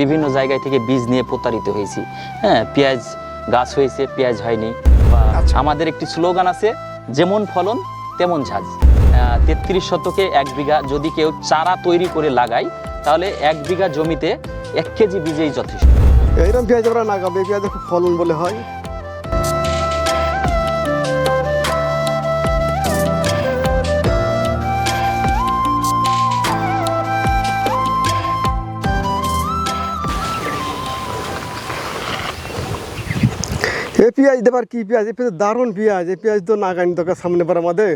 বিভিন্ন জায়গায় থেকে বীজ নিয়ে প্রতারিত হয়েছি। হ্যাঁ পেঁয়াজ গাছ হয়েছে পেঁয়াজ হয়নি। বা আচ্ছা। আমাদের একটি স্লোগান আছে যেমন ফলন তেমন ঝাঁজ। তেত্রিশ শতকে এক বিঘা যদি কেউ চারা তৈরি করে লাগায় তাহলে এক বিঘা জমিতে এক কেজি বীজেই যথেষ্ট। এইরকম পেঁয়াজ আমরা লাগাবো খুব ফলন বলে হয়। এই পেঁয়াজ দেবার কি পেঁয়াজ? এই পেঁয়াজ দারুণ পেঁয়াজ। এই পেঁয়াজ তো নাগানি দরকার সামনে বার আমাদের।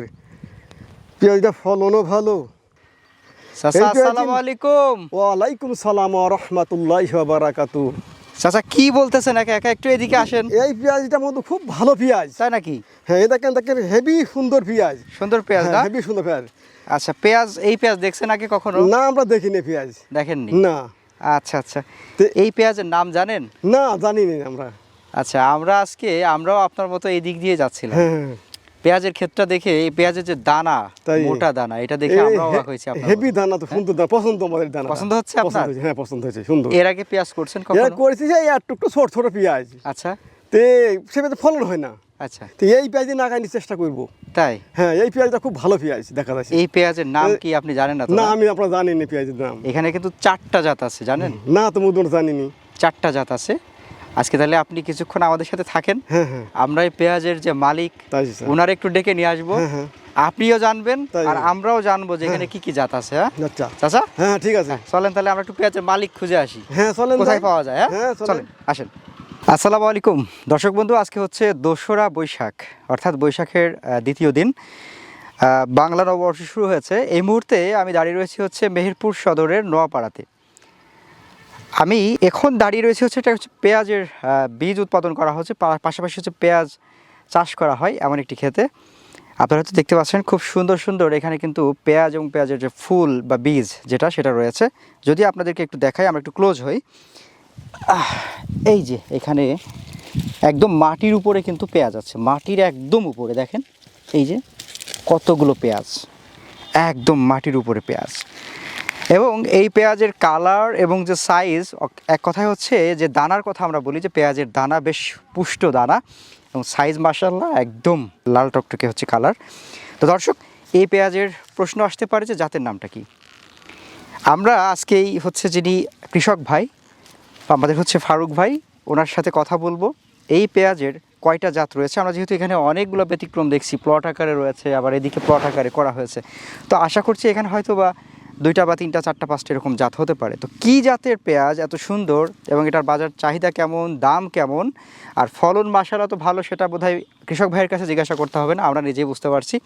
পেঁয়াজটা ফলনও ভালো। চাচা এই পেঁয়াজ আসসালামু আলাইকুম। ওয়ালাইকুম সালাম রহমতুল্লাহ বারাকাতু চাচা কি বলতেছেন? একা একা একটু এদিকে আসেন। এই পেঁয়াজটার মধ্যে খুব ভালো পেঁয়াজ। তাই নাকি? হ্যাঁ এই দেখেন দেখেন হেভি সুন্দর পেঁয়াজ। সুন্দর পেঁয়াজ না? হেভি সুন্দর পেঁয়াজ। আচ্ছা পেঁয়াজ এই পেঁয়াজ দেখছেন আগে কখনো? না আমরা দেখিনি পেঁয়াজ। দেখেননি? না। আচ্ছা আচ্ছা। এই পেঁয়াজের নাম জানেন? না জানি না আমরা। আচ্ছা আমরা আজকে আমরাও আপনার মতো এই দিক দিয়ে যাচ্ছিলাম। হ্যাঁ পেঁয়াজের ক্ষেতটা দেখে এই পেঁয়াজের যে দানা। মোটা দানা এটা দেখে আমরা অবাক হয়েছি আপনার হেভি দানা তো সুন্দর দানা পছন্দ আমাদের দানা। পছন্দ হচ্ছে আপনার? হ্যাঁ পছন্দ হয়েছে সুন্দর। এর আগে পেঁয়াজ করছেন এরা কখনো? করেছি যে একটু একটু ছোট ছোট পেঁয়াজ। আচ্ছা। তে সেভাবে ফলন হয় না। আচ্ছা। তো এই পেঁয়াজ লাগাইনি চেষ্টা করব। তাই? হ্যাঁ এই পেঁয়াজটা খুব ভালো পেঁয়াজ দেখা যাচ্ছে। এই পেঁয়াজের নাম কি আপনি জানেন না না না? আমি আপনার জানি না পেঁয়াজের নাম। এখানে কিন্তু চারটা জাত আছে জানেন? না তো মুদ্রণ জানিনি। চারটা জাত আছে। আজকে তাহলে আপনি কিছুক্ষণ আমাদের সাথে থাকেন। হ্যাঁ হ্যাঁ। আমরা এই পেঁয়াজের যে মালিক ওনার একটু ডেকে নিয়ে আসব। হ্যাঁ। আপনিও জানবেন আর আমরাও জানব যে এখানে কি কি জাত আছে হ্যাঁ? আচ্ছা। চাচা? হ্যাঁ ঠিক আছে। চলেন তাহলে আমরা একটু পেঁয়াজের মালিক খুঁজে আসি। হ্যাঁ চলেন কোথায় পাওয়া যায় হ্যাঁ? চলেন। আসেন। আসসালামু আলাইকুম। দর্শক বন্ধু আজকে হচ্ছে দোসরা বৈশাখ অর্থাৎ বৈশাখের দ্বিতীয় দিন। বাংলা নববর্ষ শুরু হয়েছে। এই মুহূর্তে আমি দাঁড়িয়ে রয়েছি হচ্ছে মেহেরপুর সদরের নোয়াপাড়াতে। আমি এখন দাঁড়িয়ে রয়েছি হচ্ছে এটা হচ্ছে পেঁয়াজের বীজ উৎপাদন করা হচ্ছে পাশাপাশি হচ্ছে পেঁয়াজ চাষ করা হয় এমন একটি ক্ষেতে। আপনারা হয়তো দেখতে পাচ্ছেন খুব সুন্দর সুন্দর এখানে কিন্তু পেঁয়াজ এবং পেঁয়াজের যে ফুল বা বীজ যেটা, সেটা রয়েছে। যদি আপনাদেরকে একটু দেখাই, আমরা একটু ক্লোজ হই। এই যে এখানে একদম মাটির উপরে কিন্তু পেঁয়াজ আছে, মাটির একদম উপরে দেখেন। এই যে কতগুলো পেঁয়াজ, একদম মাটির উপরে পেঁয়াজ। এবং এই পেঁয়াজের কালার এবং যে সাইজ এক কথায় হচ্ছে যে দানার কথা আমরা বলি যে পেঁয়াজের দানা বেশ পুষ্ট দানা এবং সাইজ মাসাল্লাহ একদম লাল টকটকে হচ্ছে কালার তো দর্শক, এই পেঁয়াজের প্রশ্ন আসতে পারে যে জাতের নামটা কি? আমরা আজকেই হচ্ছে যিনি কৃষক ভাই, আমাদের হচ্ছে ফারুক ভাই, ওনার সাথে কথা বলব। এই পেঁয়াজের কয়টা জাত রয়েছে? আমরা যেহেতু এখানে অনেকগুলো ব্যতিক্রম দেখছি, প্লট আকারে রয়েছে, আবার এদিকে প্লট আকারে করা হয়েছে। তো আশা করছি এখানে হয়তো বা দুইটা বা তিনটা, চারটা, পাঁচটা এরকম জাত হতে পারে। তো কী জাতের পেঁয়াজ এত সুন্দর এবং এটার বাজার চাহিদা কেমন, দাম কেমন? আর ফলন মাসালা তো ভালো, সেটা বোধহয় কৃষক ভাইয়ের কাছে জিজ্ঞাসা করতে হবে না, আমরা নিজেই বুঝতে পারছি।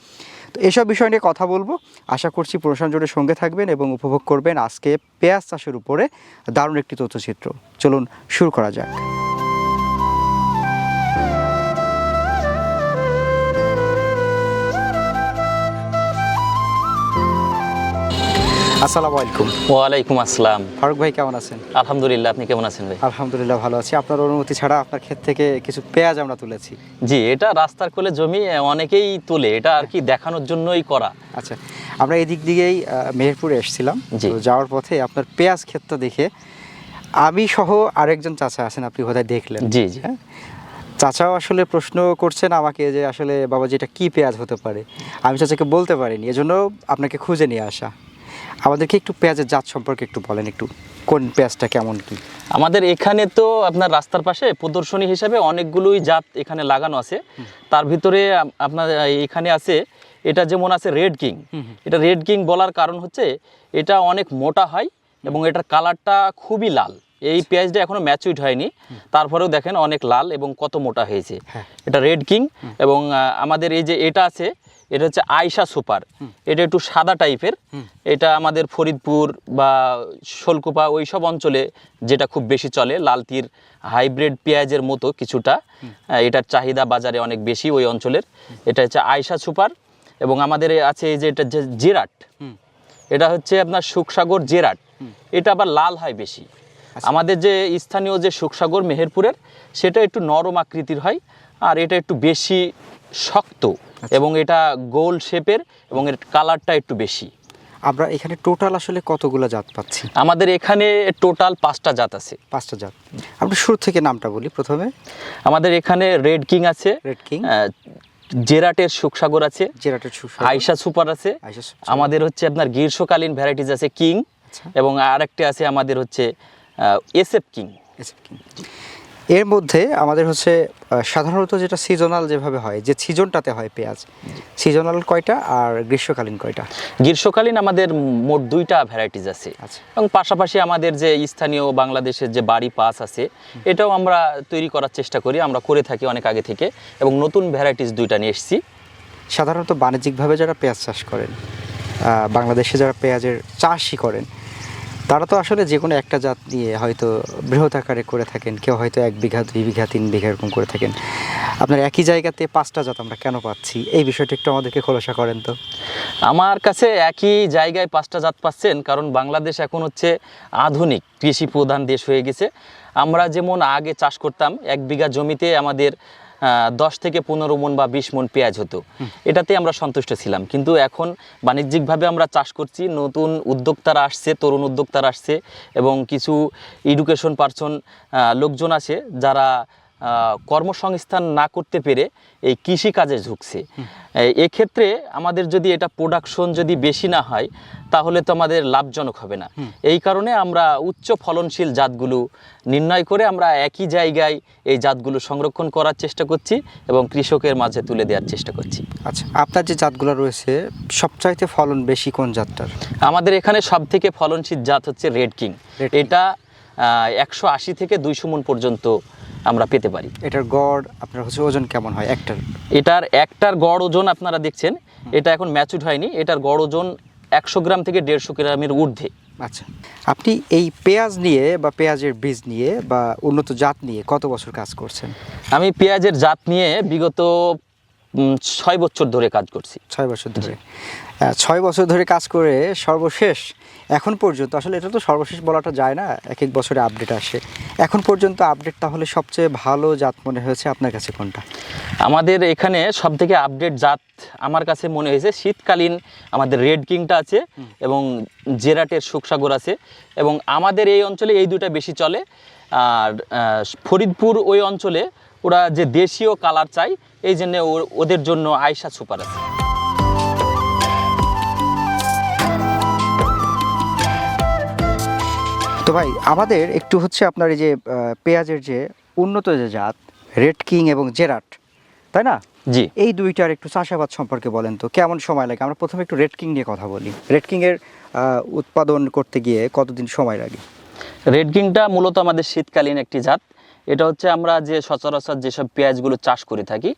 তো এসব বিষয় নিয়ে কথা বলব। আশা করছি প্রশাসন জোটের সঙ্গে থাকবেন এবং উপভোগ করবেন আজকে পেঁয়াজ চাষের উপরে দারুণ একটি তথ্যচিত্র। চলুন শুরু করা যাক। আসসালামু আলাইকুম। ওয়ালাইকুম আসসালাম। ফারুক ভাই কেমন আছেন? আলহামদুলিল্লাহ আপনি কেমন আছেন ভাই? আলহামদুলিল্লাহ ভালো আছি। আপনার অনুমতি ছাড়া আপনার ক্ষেত থেকে কিছু পেঁয়াজ আমরা তুলেছি। জি এটা রাস্তার কোলে জমি অনেকেই তোলে। এটা আর কি দেখানোর জন্যই করা। আচ্ছা আমরা এদিক দিকেই মেহেরপুরে এসেছিলাম। জি। যাওয়ার পথে আপনার পেঁয়াজ ক্ষেতটা দেখে আমি সহ আরেকজন চাচা আছেন আপনি বোধহয় দেখলেন। জি জি। হ্যাঁ? চাচাও আসলে প্রশ্ন করছেন আমাকে যে আসলে বাবা যেটা কি পেঁয়াজ হতে পারে? আমি চাচাকে বলতে পারিনি এজন্য আপনাকে খুঁজে নিয়ে আসা। আমাদেরকে একটু পেঁয়াজের জাত সম্পর্কে একটু বলেন একটু কোন পেঁয়াজটা কেমন কি? আমাদের এখানে তো আপনার রাস্তার পাশে প্রদর্শনী হিসাবে অনেকগুলোই জাত এখানে লাগানো আছে। তার ভিতরে আপনার এখানে আছে এটা যেমন আছে রেড কিং এটা রেড কিং বলার কারণ হচ্ছে এটা অনেক মোটা হয় এবং এটার কালারটা খুবই লাল। এই পেঁয়াজটা এখনও ম্যাচুইড হয়নি। তারপরেও দেখেন অনেক লাল এবং কত মোটা হয়েছে। হ্যাঁ। এটা রেড কিং এবং আমাদের এই যে এটা আছে এটা হচ্ছে আয়শা সুপার। এটা একটু সাদা টাইপের। এটা আমাদের ফরিদপুর বা শোলকুপা ওই সব অঞ্চলে যেটা খুব বেশি চলে লাল তীর হাইব্রিড পেঁয়াজের মতো কিছুটা। এটার চাহিদা বাজারে অনেক বেশি ওই অঞ্চলের। এটা হচ্ছে আয়শা সুপার এবং আমাদের আছে এই যে এটা যে জেরাট। এটা হচ্ছে আপনার সুখসাগর জেরাট। এটা আবার লাল হয় বেশি। আমাদের যে স্থানীয় যে সুখসাগর মেহেরপুরের সেটা একটু নরম আকৃতির হয় আর এটা একটু বেশি শক্ত। এবং এটা গোল শেপের এবং এর কালারটা একটু বেশি। আমরা এখানে টোটাল আসলে কতগুলো জাত পাচ্ছি? আমাদের এখানে টোটাল পাঁচটা জাত আছে। পাঁচটা জাত। আমরা শুরু থেকে নামটা বলি প্রথমে। আমাদের এখানে রেড কিং আছে। Red king. জেরাটের সুখসাগর আছে। জেরাটের সুসা আয়সা সুপার আছে। আমাদের হচ্ছে আপনার গ্রীষ্মকালীন ভ্যারাইটিস আছে কিং আচ্ছা। এবং আরেকটি আছে আমাদের হচ্ছে এসএফ কিং। এসব কি? এর মধ্যে আমাদের হচ্ছে সাধারণত যেটা সিজনাল যেভাবে হয় যে সিজনটাতে হয় পেঁয়াজ। সিজনাল কয়টা আর গ্রীষ্মকালীন কয়টা? গ্রীষ্মকালীন আমাদের মোট দুইটা ভ্যারাইটিস আছে। আচ্ছা। এবং পাশাপাশি আমাদের যে স্থানীয় বাংলাদেশের যে বাড়ি পাস আছে এটাও আমরা তৈরি করার চেষ্টা করি আমরা করে থাকি অনেক আগে থেকে এবং নতুন ভ্যারাইটিস দুইটা নিয়ে এসেছি। সাধারণত বাণিজ্যিকভাবে যারা পেঁয়াজ চাষ করেন বাংলাদেশে যারা পেঁয়াজের চাষই করেন তারা তো আসলে যে কোনো একটা জাত নিয়ে হয়তো বৃহৎ আকারে করে থাকেন, কেউ হয়তো এক বিঘা, দুই বিঘা, তিন বিঘা এরকম করে থাকেন। আপনার একই জায়গাতে পাঁচটা জাত আমরা কেন পাচ্ছি? এই বিষয়টি একটু আমাদেরকে খোলাসা করেন তো। আমার কাছে একই জায়গায় পাঁচটা জাত পাচ্ছেন, কারণ বাংলাদেশ এখন হচ্ছে আধুনিক কৃষি প্রধান দেশ হয়ে গেছে। আমরা যেমন আগে চাষ করতাম, এক বিঘা জমিতে আমাদের দশ থেকে পনেরো মন বা বিশ মন পেঁয়াজ হতো। এটাতে আমরা সন্তুষ্ট ছিলাম। কিন্তু এখন বাণিজ্যিকভাবে আমরা চাষ করছি, নতুন উদ্যোক্তারা আসছে, তরুণ উদ্যোক্তারা আসছে এবং কিছু এডুকেশন পার্সন লোকজন আছে যারা কর্মসংস্থান না করতে পেরে এই কৃষি কাজে ঝুঁকছে এক্ষেত্রে আমাদের যদি এটা প্রোডাকশন যদি বেশি না হয় তাহলে তো আমাদের লাভজনক হবে না। এই কারণে আমরা উচ্চ ফলনশীল জাতগুলো নির্ণয় করে আমরা একই জায়গায় এই জাতগুলো সংরক্ষণ করার চেষ্টা করছি এবং কৃষকের মাঝে তুলে দেওয়ার চেষ্টা করছি। আচ্ছা আপনার যে জাতগুলো রয়েছে সবচাইতে ফলন বেশি কোন জাতটার? আমাদের এখানে সব থেকে ফলনশীল জাত হচ্ছে রেড কিং এটা একশো আশি থেকে দুইশো মন পর্যন্ত আমরা পেতে পারি। এটার গড় আপনার হচ্ছে ওজন কেমন হয়? একটার। এটার একটার গড় ওজন আপনারা দেখছেন। এটা এখন ম্যাচুড হয়নি। এটার গড় ওজন একশো গ্রাম থেকে দেড়শো গ্রামের ঊর্ধ্বে। আচ্ছা। আপনি এই পেঁয়াজ নিয়ে বা পেঁয়াজের বীজ নিয়ে বা উন্নত জাত নিয়ে কত বছর কাজ করছেন? আমি পেঁয়াজের জাত নিয়ে বিগত ছয় বছর ধরে কাজ করছি। ছয় বছর ধরে। ছয় বছর ধরে কাজ করে সর্বশেষ এখন পর্যন্ত আসলে এটা তো সর্বশেষ বলাটা যায় না এক এক বছরে আপডেট আসে। এখন পর্যন্ত আপডেট তাহলে সবচেয়ে ভালো জাত মনে হয়েছে আপনার কাছে কোনটা? আমাদের এখানে সব থেকে আপডেট জাত আমার কাছে মনে হয়েছে শীতকালীন আমাদের রেড কিংটা আছে এবং জেরাটের সুখসাগর আছে এবং আমাদের এই অঞ্চলে এই দুটা বেশি চলে। আর ফরিদপুর ওই অঞ্চলে ওরা যে দেশীয় কালার চাই এই জন্য ও- ওদের জন্য আয়সা সুপার আছে। তো ভাই আমাদের একটু হচ্ছে আপনার এই যে পেঁয়াজের যে উন্নত যে জাত রেড কিং এবং জেরাট তাই না? জি। এই দুইটার একটু চাষাবাদ সম্পর্কে বলেন তো কেমন সময় লাগে? আমরা প্রথমে একটু রেড কিং নিয়ে কথা বলি। রেড কিংয়ের এর উৎপাদন করতে গিয়ে কতদিন সময় লাগে? রেড কিংটা মূলত আমাদের শীতকালীন একটি জাত। এটা হচ্ছে আমরা যে সচরাচর যেসব পেঁয়াজগুলো চাষ করে থাকি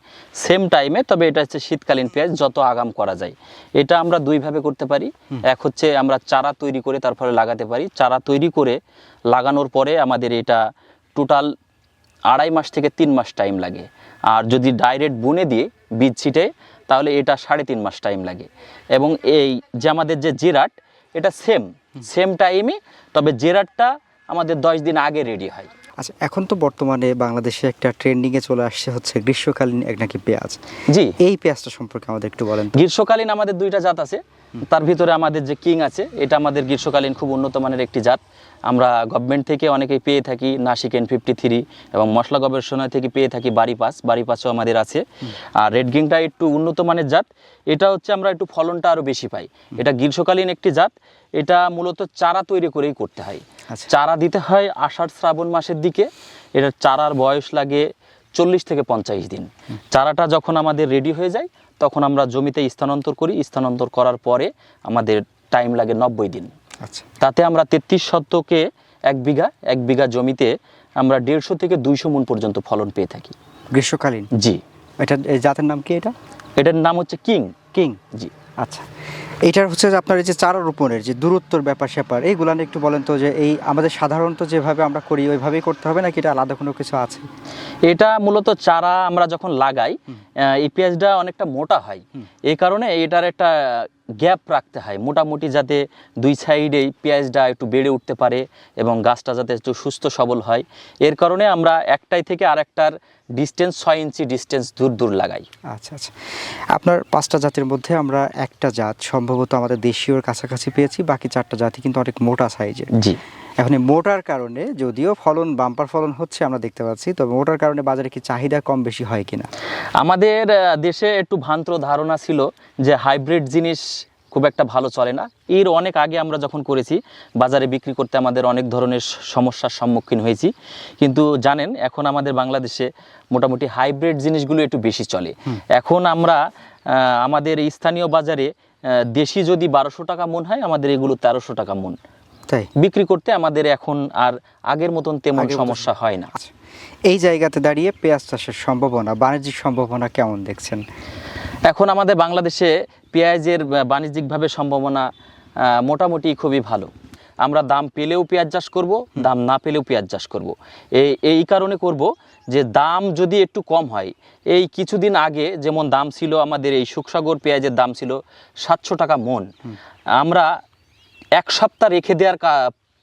সেম টাইমে তবে এটা হচ্ছে শীতকালীন পেঁয়াজ যত আগাম করা যায়। এটা আমরা দুইভাবে করতে পারি। এক হচ্ছে আমরা চারা তৈরি করে তারপরে লাগাতে পারি। চারা তৈরি করে লাগানোর পরে আমাদের এটা টোটাল আড়াই মাস থেকে তিন মাস টাইম লাগে। আর যদি ডাইরেক্ট বুনে দিয়ে বীজ ছিটে তাহলে এটা সাড়ে তিন মাস টাইম লাগে। এবং এই যে আমাদের যে জেরাট এটা সেম সেম টাইমে তবে জেরাটটা আমাদের দশ দিন আগে রেডি হয়। আচ্ছা এখন তো বর্তমানে বাংলাদেশে একটা ট্রেন্ডিং এ চলে আসছে হচ্ছে গ্রীষ্মকালীন এক নাকি পেঁয়াজ। জি। এই পেঁয়াজটা সম্পর্কে আমাদের একটু বলেন গ্রীষ্মকালীন আমাদের দুইটা জাত আছে। তার ভিতরে আমাদের যে কিং আছে এটা আমাদের গ্রীষ্মকালীন খুব উন্নত মানের একটি জাত। আমরা গভর্নমেন্ট থেকে অনেকেই পেয়ে থাকি নাসিক এন ফিফটি থ্রি এবং মশলা গবেষণা থেকে পেয়ে থাকি বাড়ি পাস বাড়ি পাসও আমাদের আছে। আর রেড কিংটা একটু উন্নত মানের জাত। এটা হচ্ছে আমরা একটু ফলনটা আরও বেশি পাই। এটা গ্রীষ্মকালীন একটি জাত। এটা মূলত চারা তৈরি করেই করতে হয়। আচ্ছা। চারা দিতে হয় আষাঢ় শ্রাবণ মাসের দিকে। এটার চারার বয়স লাগে চল্লিশ থেকে পঞ্চাশ দিন। চারাটা যখন আমাদের রেডি হয়ে যায় তখন আমরা জমিতে স্থানান্তর করি। স্থানান্তর করার পরে আমাদের টাইম লাগে নব্বই দিন। আচ্ছা। তাতে আমরা তেত্রিশ শতকে এক বিঘা এক বিঘা জমিতে আমরা দেড়শো থেকে দুইশো মন পর্যন্ত ফলন পেয়ে থাকি। গ্রীষ্মকালীন? জি। এটা এই জাতের নাম কি এটা? এটার নাম হচ্ছে কিং। কিং। জি। আচ্ছা এটার হচ্ছে যে আপনার এই যে চারা রোপণের যে দূরত্বর ব্যাপার স্যাপার এইগুলো নিয়ে একটু বলেন তো যে এই আমাদের সাধারণত যেভাবে আমরা করি ওইভাবেই করতে হবে নাকি এটা আলাদা কোনো কিছু আছে? এটা মূলত চারা আমরা যখন লাগাই এই পেঁয়াজটা অনেকটা মোটা হয়। এই কারণে এটার একটা গ্যাপ রাখতে হয় মোটামুটি যাতে দুই সাইডেই পেঁয়াজটা একটু বেড়ে উঠতে পারে এবং গাছটা যাতে একটু সুস্থ সবল হয়। এর কারণে আমরা একটাই থেকে আরেকটার ডিস্টেন্স ছয় ইঞ্চি ডিস্টেন্স দূর দূর লাগাই। আচ্ছা আচ্ছা। আপনার পাঁচটা জাতের মধ্যে আমরা একটা জাত সম্ভবত আমাদের দেশীয়র কাছাকাছি পেয়েছি বাকি চারটা জাতি কিন্তু অনেক মোটা সাইজের জি। এখন মোটার কারণে যদিও ফলন বাম্পার ফলন হচ্ছে আমরা দেখতে পাচ্ছি তবে মোটার কারণে বাজারে কি চাহিদা কম বেশি হয় কিনা? আমাদের দেশে একটু ভ্রান্ত ধারণা ছিল যে হাইব্রিড জিনিস খুব একটা ভালো চলে না। এর অনেক আগে আমরা যখন করেছি বাজারে বিক্রি করতে আমাদের অনেক ধরনের সমস্যার সম্মুখীন হয়েছি। কিন্তু জানেন এখন আমাদের বাংলাদেশে মোটামুটি হাইব্রিড জিনিসগুলো একটু বেশি চলে। এখন আমরা আমাদের স্থানীয় বাজারে দেশি যদি বারোশো টাকা মন হয় আমাদের এগুলো তেরোশো টাকা মন। তাই? বিক্রি করতে আমাদের এখন আর আগের মতন তেমন সমস্যা হয় না। আচ্ছা এই জায়গাতে দাঁড়িয়ে পেঁয়াজ চাষের সম্ভাবনা বাণিজ্যিক সম্ভাবনা কেমন দেখছেন? এখন আমাদের বাংলাদেশে পেঁয়াজের বাণিজ্যিকভাবে সম্ভাবনা মোটামুটি খুবই ভালো। আমরা দাম পেলেও পেঁয়াজ চাষ করব দাম না পেলেও পেঁয়াজ চাষ করব। এই এই কারণে করব যে দাম যদি একটু কম হয় এই কিছুদিন আগে যেমন দাম ছিল আমাদের এই সুখসাগর পেঁয়াজের দাম ছিল সাতশো টাকা মন। আমরা এক সপ্তাহ রেখে দেওয়ার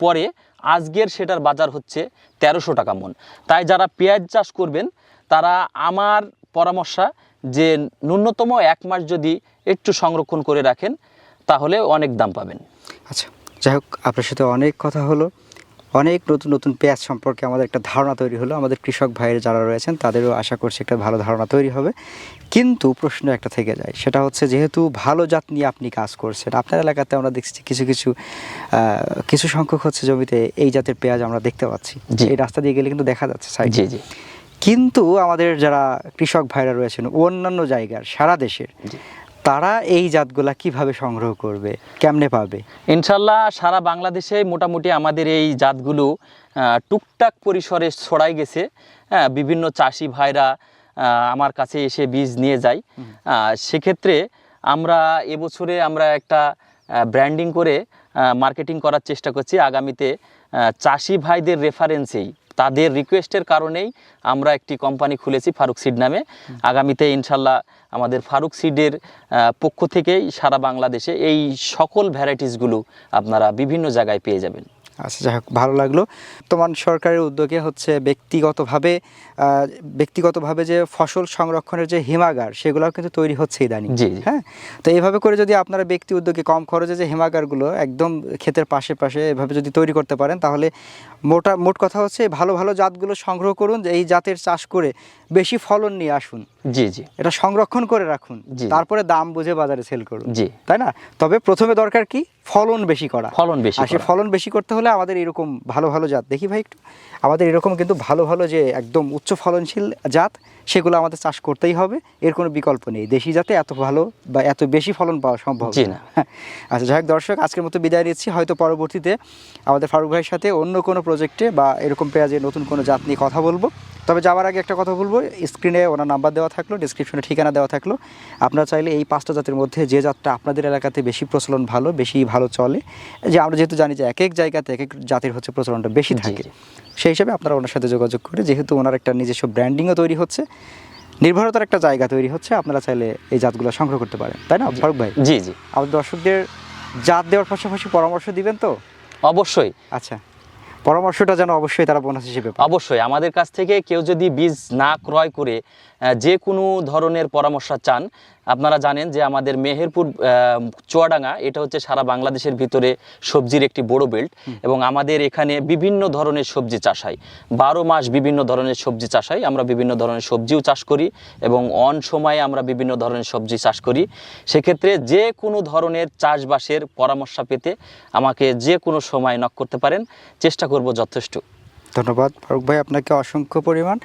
পরে আজকের সেটার বাজার হচ্ছে তেরোশো টাকা মন। তাই যারা পেঁয়াজ চাষ করবেন তারা আমার পরামর্শ যে ন্যূনতম এক মাস যদি একটু সংরক্ষণ করে রাখেন তাহলে অনেক দাম পাবেন। আচ্ছা যাই হোক আপনার সাথে অনেক কথা হলো। অনেক নতুন নতুন পেঁয়াজ সম্পর্কে আমাদের একটা ধারণা তৈরি হলো। আমাদের কৃষক ভাইয়ের যারা রয়েছেন তাদেরও আশা করছি একটা ভালো ধারণা তৈরি হবে। কিন্তু প্রশ্ন একটা থেকে যায় সেটা হচ্ছে যেহেতু ভালো জাত নিয়ে আপনি কাজ করছেন আপনার এলাকাতে আমরা দেখছি কিছু কিছু কিছু সংখ্যক হচ্ছে জমিতে এই জাতের পেঁয়াজ আমরা দেখতে পাচ্ছি। জি। এই রাস্তা দিয়ে গেলে কিন্তু দেখা যাচ্ছে সাইডে জি জি। কিন্তু আমাদের যারা কৃষক ভাইরা রয়েছেন অন্যান্য জায়গার সারা দেশের। তারা এই জাতগুলা কীভাবে সংগ্রহ করবে? কেমনে পাবে? ইনশাল্লাহ সারা বাংলাদেশে মোটামুটি আমাদের এই জাতগুলো টুকটাক পরিসরে ছড়াই গেছে। হ্যাঁ বিভিন্ন চাষি ভাইরা আমার কাছে এসে বীজ নিয়ে যায়। সেক্ষেত্রে আমরা এবছরে আমরা একটা ব্র্যান্ডিং করে মার্কেটিং করার চেষ্টা করছি। আগামীতে চাষি ভাইদের রেফারেন্সেই তাদের রিকোয়েস্টের কারণেই আমরা একটি কোম্পানি খুলেছি ফারুক সিড নামে। আগামীতে ইনশাল্লাহ আমাদের ফারুক সিডের পক্ষ থেকেই সারা বাংলাদেশে এই সকল ভ্যারাইটিসগুলো আপনারা বিভিন্ন জায়গায় পেয়ে যাবেন। আচ্ছা যাই হোক ভালো লাগল। বর্তমান সরকারের উদ্যোগে হচ্ছে ব্যক্তিগতভাবে ব্যক্তিগতভাবে যে ফসল সংরক্ষণের যে হিমাগার সেগুলোও কিন্তু তৈরি হচ্ছে ইদানিং। জি। হ্যাঁ? তো এইভাবে করে যদি আপনারা ব্যক্তি উদ্যোগে কম খরচে যে হিমাগারগুলো একদম ক্ষেতের পাশে পাশে এভাবে যদি তৈরি করতে পারেন তাহলে মোটা মোট কথা হচ্ছে ভালো ভালো জাতগুলো সংগ্রহ করুন যে এই জাতের চাষ করে বেশি ফলন নিয়ে আসুন। জি জি। এটা সংরক্ষণ করে রাখুন তারপরে দাম বুঝে বাজারে সেল করুন। জি। তাই না? তবে প্রথমে দরকার কি? ফলন বেশি করা। ফলন বেশি আর সে ফলন বেশি করতে হলে আমাদের এরকম ভালো ভালো জাত দেখি ভাই একটু। আমাদের এরকম কিন্তু ভালো ভালো যে একদম উচ্চ ফলনশীল জাত সেগুলো আমাদের চাষ করতেই হবে। এর কোনো বিকল্প নেই। দেশি জাতে এত ভালো বা এত বেশি ফলন পাওয়া সম্ভব জি না। আচ্ছা যাই হোক দর্শক আজকের মতো বিদায় নিচ্ছি। হয়তো পরবর্তীতে আমাদের ফারুক ভাইয়ের সাথে অন্য কোনো প্রজেক্টে বা এরকম পেঁয়াজের নতুন কোনো জাত নিয়ে কথা বলব। তবে যাওয়ার আগে একটা কথা বলব স্ক্রিনে ওনার নাম্বার দেওয়া থাকল ডিসক্রিপশনে ঠিকানা দেওয়া থাকল। আপনারা চাইলে এই পাঁচটা জাতের মধ্যে যে জাতটা আপনাদের এলাকাতে বেশি প্রচলন ভালো বেশি ভালো চলে যে আমরা যেহেতু জানি যে এক এক জায়গাতে এক এক জাতির হচ্ছে প্রচলনটা বেশি থাকে। সেই হিসাবে আপনারা ওনার সাথে যোগাযোগ করে যেহেতু ওনার একটা নিজস্ব ব্র্যান্ডিংও তৈরি হচ্ছে নির্ভরতার একটা জায়গা তৈরি হচ্ছে আপনারা চাইলে এই জাতগুলো সংগ্রহ করতে পারেন। তাই না ফারুক ভাই? জি জি। আমাদের দর্শকদের জাত দেওয়ার পাশাপাশি পরামর্শ দিবেন তো? অবশ্যই। আচ্ছা। পরামর্শটা যেন অবশ্যই তারা বোনাস হিসেবে অবশ্যই, আমাদের কাছ থেকে কেউ যদি বীজ না ক্রয় করে যে কোনো ধরনের পরামর্শ চান আপনারা জানেন যে আমাদের মেহেরপুর চুয়াডাঙ্গা এটা হচ্ছে সারা বাংলাদেশের ভিতরে সবজির একটি বড় বেল্ট এবং আমাদের এখানে বিভিন্ন ধরনের সবজি চাষ হয়। বারো মাস বিভিন্ন ধরনের সবজি চাষ হয় আমরা বিভিন্ন ধরনের সবজিও চাষ করি এবং অন সময়ে আমরা বিভিন্ন ধরনের সবজি চাষ করি। সেক্ষেত্রে যে কোনো ধরনের চাষবাসের পরামর্শ পেতে আমাকে যে কোনো সময় নক করতে পারেন। চেষ্টা করব যথেষ্ট। ধন্যবাদ। ফারুক ভাই আপনাকে অসংখ্য পরিমাণ।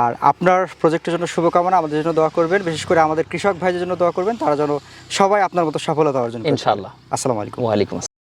আর আপনার প্রজেক্টের জন্য শুভকামনা আমাদের জন্য দোয়া করবেন। বিশেষ করে আমাদের কৃষক ভাইদের জন্য দোয়া করবেন। তারা যেন সবাই আপনার মতো সফলতা অর্জন ইনশাআল্লাহ। আসসালামু আলাইকুম। ওয়ালাইকুম আসসালাম